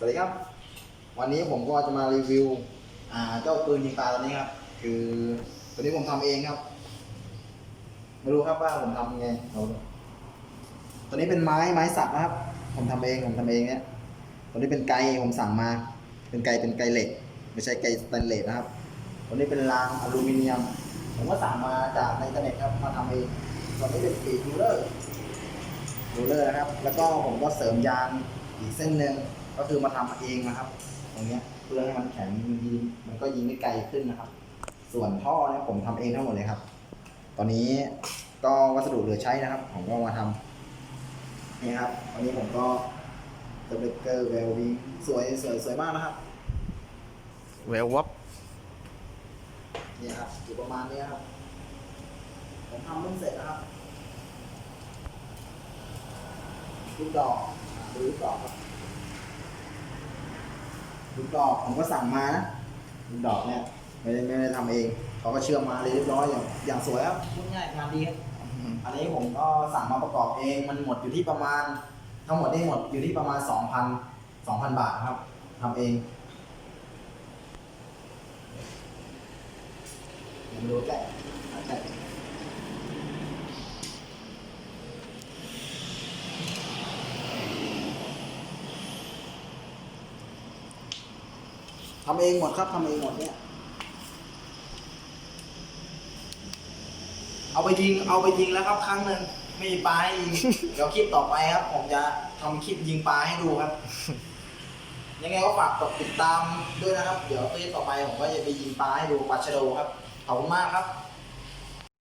สวัสดีครับ วันนี้ผมก็จะมารีวิวเจ้าปืนยิงปลาตัวนี้ครับ คือตัวนี้ผมทำเองครับไม่รู้ครับว่าผมทำยังไงเอาตัวนี้เป็นไม้ไม้สักนะครับ ผมทำเองผมทำเองเนี่ยตัวนี้เป็นไกผมสั่งมา เป็นไกเป็นไกเหล็ก ไม่ใช่ไกสแตนเลสนะครับตัวนี้เป็นรางอลูมิเนียม ผมก็สั่งมาจากในอินเทอร์เน็ตครับมาทำเองตัวนี้เป็นปีกรูเลอร์รูเลอร์นะครับ แล้วก็ผมก็เสริมยางอีกเส้นหนึ่ง ก็คือมาทำเองนะครับ ตรงเนี้ยเพื่อให้มันแข็งยิงมันก็ยิงได้ไกลขึ้นนะครับ ส่วนท่อเนี่ยผมทำเองทั้งหมดเลยครับ ตอนนี้ก็วัสดุเหลือใช้นะครับ ผมก็มาทำนี่ครับตอนนี้ผมก็เดบเกอร์เวลวิงสวยสวยสวยมากนะครับแวววับเนี่ยครับอยู่ประมาณนี้ครับ ผมทำเพิ่งเสร็จนะครับลูกดอกอ่าดูลูกดอกครับ ลูกดอกผมก็สั่งมานะลูกดอกเนี่ยไม่ได้ไม่ได้ทำเองเขาก็เชื่อมมาเลยเรียบร้อยอย่างอย่างสวยครับพูดง่ายงานดีครับอันนี้ผมก็สั่งมาประกอบเองมันหมดอยู่ที่ประมาณ ทั้งหมดนี่หมดอยู่ที่ประมาณ 2,000 2,000 บาทครับทำเองเดี๋ยวมาดูแกะแกะ ทำเองหมดครับทำเองหมดเนี่ย เอาไปยิงเอาไปยิงแล้วครับ ครั้งหนึ่งไม่มีปลาให้ยิง เดี๋ยวคลิปต่อไปครับ ผมจะทำคลิปยิงปลาให้ดูครับ ยังไงก็ฝากกดติดตามด้วยนะครับ เดี๋ยวคลิปต่อไปผมก็จะไปยิงปลาให้ดูปลาชะโดครับขอบคุณมากครับ